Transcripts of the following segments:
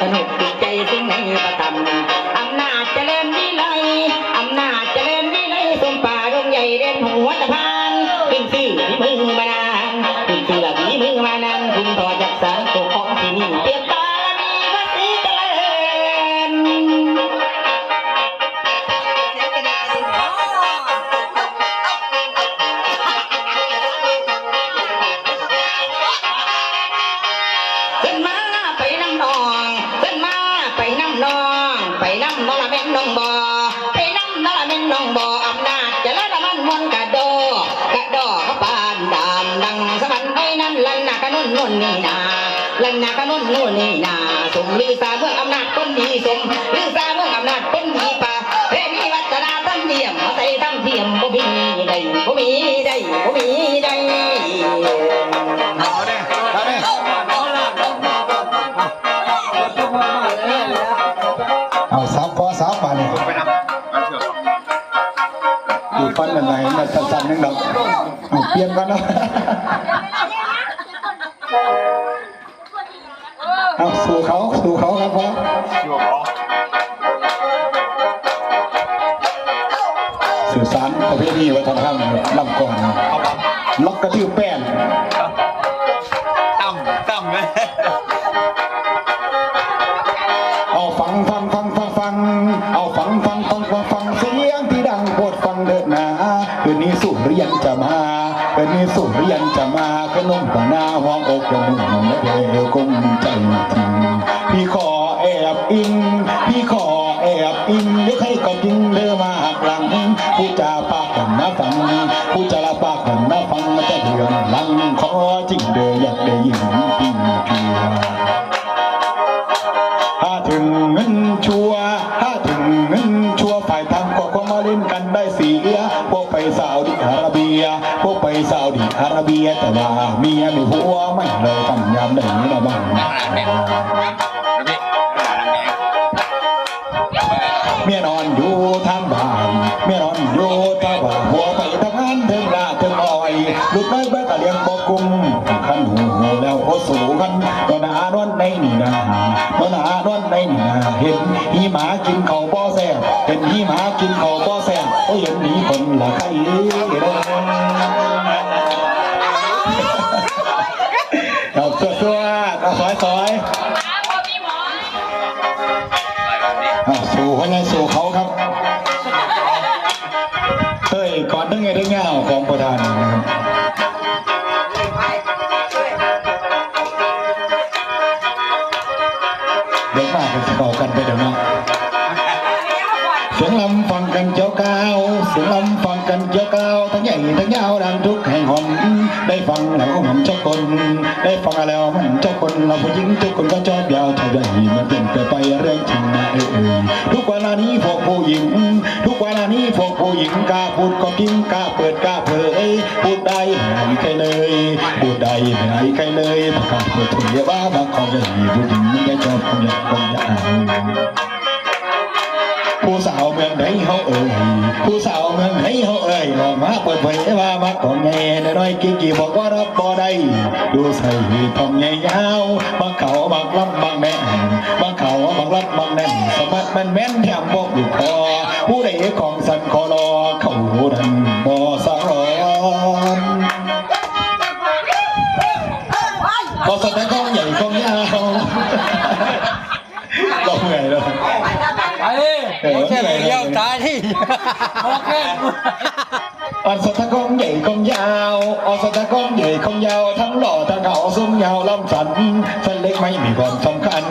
สนุกดีใจสิ่งไหนประตำอำนาจเจริญวิไลอำนาจเจริญวิไลสมป่าดงใหญ่เด่นหัวตะพานขึ้ซื่อที่มือมานานขึ้ซื่อที่มือมานานคุณต่อจากสารตกของที่นี่ นาขนนโน่นนี่นาสมลือสาเมืองอำนาจคนดีสมลือสาเมืองอำนาจคนดีป่าเฮ้มีวัฒนาธรรมเทียมมาใส่ธรรมเทียมบ่มีใดบ่มีใดบ่มีใดเอาเนี่ยเอาเนี่ยเอาสามพอสามมาเนี่ยอยู่ฟันอะไรมาสั่นๆนึงดอกเอาเปลี่ยนกันเนาะ สู่เขาสู่เขาครับพ่อสื่อสารประเพณีวัฒนธรรมลำก่อนล็อกกระทืบแป้นต่ำต่ำเลยเอาฟังฟังฟังฟังฟังเอาฟังฟังฟังฟังฟังเสียงที่ดังโปรดฟังเดินหนาคืนนี้สุริยันจะมา ป็นนี้สุริยันจะมาขนมปังหน้าห้องอกกระมุงและเอวกงใจจริงพี่ขอแอบอิง พี่ขอแอบอิงเดี๋ยวให้ก็จริงเลือมาหักหลังผู้จาปากกันนะฟังผู้จาละปากกันนะฟังมันจะเดือนหลังขอจริงเดืออยากได้ยินพี่เพีย ยแต่ว่าเมียมีผัวไม่เลยทำยามได้ระบังเมียนอนอยู่ทางบ้านเมียนอนอยู่ทางบ้านหัวไปทำงานถึงละถึงอ่อยลูกน้อยแม่ก็เลี้ยงบอกกุมขันหูแล้วโอสูกันนอนหานอนในนี่นานอนหานอนในนี่นาเห็นหีหมากินเขาบ่แซ่บเห็นหีหมากินเขาบ่แซ่บโอ้ยเห็นหนีคนละใครเอา สู่เขาไงสู่เขาครับเฮ้ยก่อนทั้งไงทั้งเงาของประธานนะครับเดี๋ยวมากันจะบอกกันไปเดี๋ยวนะเสียงลำฟังกันเจ้าก้าวเสียงลำฟัง กันเจ้าก้าวทั้งใหญ่ทั้งยาวดังทุกแห่งหนได้ฟังแล้วมันเจ้าคน ได้ฟังแล้วมันเจ้าคนเราผู้หญิงทุกคนก็ชอบยาวเท่าใหญ่มันเป็นไปไปเรื่องจริงนะเออเออทุกเวลานี้พวกผู้หญิง ทุกเวลานี้พวกผู้หญิงกล้าพูดก็จริงกล้าเปิดกล้าเผยพูดได้ไม่ให้ใครเลยพูดได้ไม่ให้ใครเลยประกาศเปิดเผยว่าบางของใหญ่ผู้หญิงไม่ชอบของใหญ่ของใหญ่ผู้สาวเมืองไหนเขาเอ่ยผู้สาว มาเปิดเผยว่ามาก่อนแง่น้อยๆกี่กี่บอกว่ารับบ่ได้ดูใส่ทองใหญ่ยาวบางเขาบางลำบางแม่นบางเขาบางลำบางแน่นสมัดมันแม่นแถมบอกอยู่คอผู้ใดของสันคอรอเขาดันบ่สารอนพอสนของใหญ่ของยาวก็เหนื่อยเลยไปโอเคเลยเดียวตายที่โอเค ออนสตะกองใหญ่กองยาวออนสตะกองใหญ่กองยาว ทั้งหล่อทั้งเขาสูงยาวลำสันสันเล็กไม่มีความสำคัญ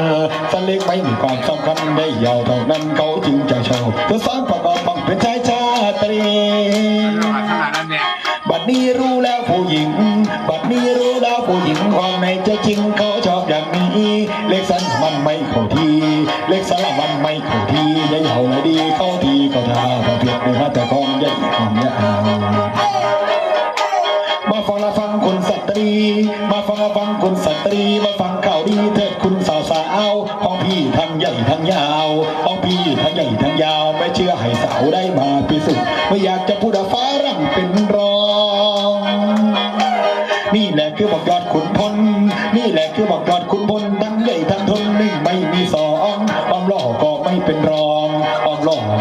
สันเล็กไม่มีความสำคัญได้ยาวเท่านั้นเขาจึงจะโชว์ตัวสอนประกอบบังเป็นชายชาตรีขนาดนั้นเนี่ยบัดนี้รู้แล้วผู้หญิง บัดนี้รู้แล้วผู้หญิงความในใจจริงเขาชอบอย่างนี้ เล็กสันมันไม่เข้าที เล็กสันมันไม่เข้า เปียงในมาแต่กองใหญ่ของยามาฟังละฟังคุณสตรี มาฟังละฟังคุณสตรี มาฟังข่าวดีเถิดคุณสาวสาวของพี่ทั้งใหญ่ทั้งยาวของพี่ทั้งใหญ่ทั้งยาว ไม่เชื่อให้สาวได้มาพิสูจน์ไม่อยากจะพูดว่าฟ้ารั่งเป็นรอง นี่แหละคือบอกยอดขุนพล นี่แหละคือบอกยอดขุนพลทั้งใหญ่ทั้งทน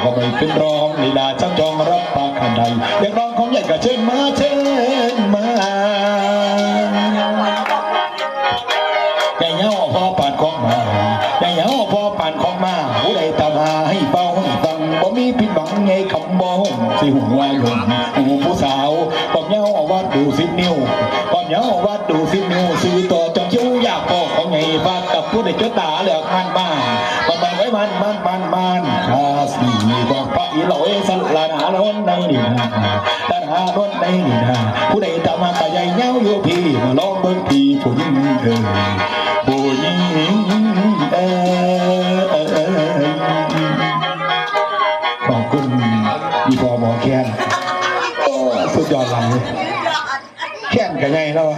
ก็ไม่เป็นรองลีลาช่างจองรับปากขันใดอยากรองของใหญ่ก็เชิญมาเชิญมาอย่เหงาพอปานของมาอย่เหงาพอปานของมาผู้ใดตามหาให้เฝ้าให้ฟังบ่มีผิดหวังไงคำบ่ห่มสิหูวหลงหูผู้สาวบอกเหงาเอาวัดดูสิบนิ้วบอกเหงาเอาวัดดูสิบนิ้วซื้อต่อจองคิ้วอยากพอของไงฟาดกับผู้ใดจดตาเหลือกมันบ้าน มันมันมันมันลาสีบอกพระอีหลอยสันลานหาล้นในนี่นะลานหาล้นในนี่นะผู้ใดตามมากะใหญ่เย้าอยู่พี่มาลองเบิ่งพี่ผู้ยิ่งเอ่ยผู้ยิ่งเอ่ยขอบคุณอีพอหมอแค้นสุดยอดเลยแค้นกันไงแล้ววะ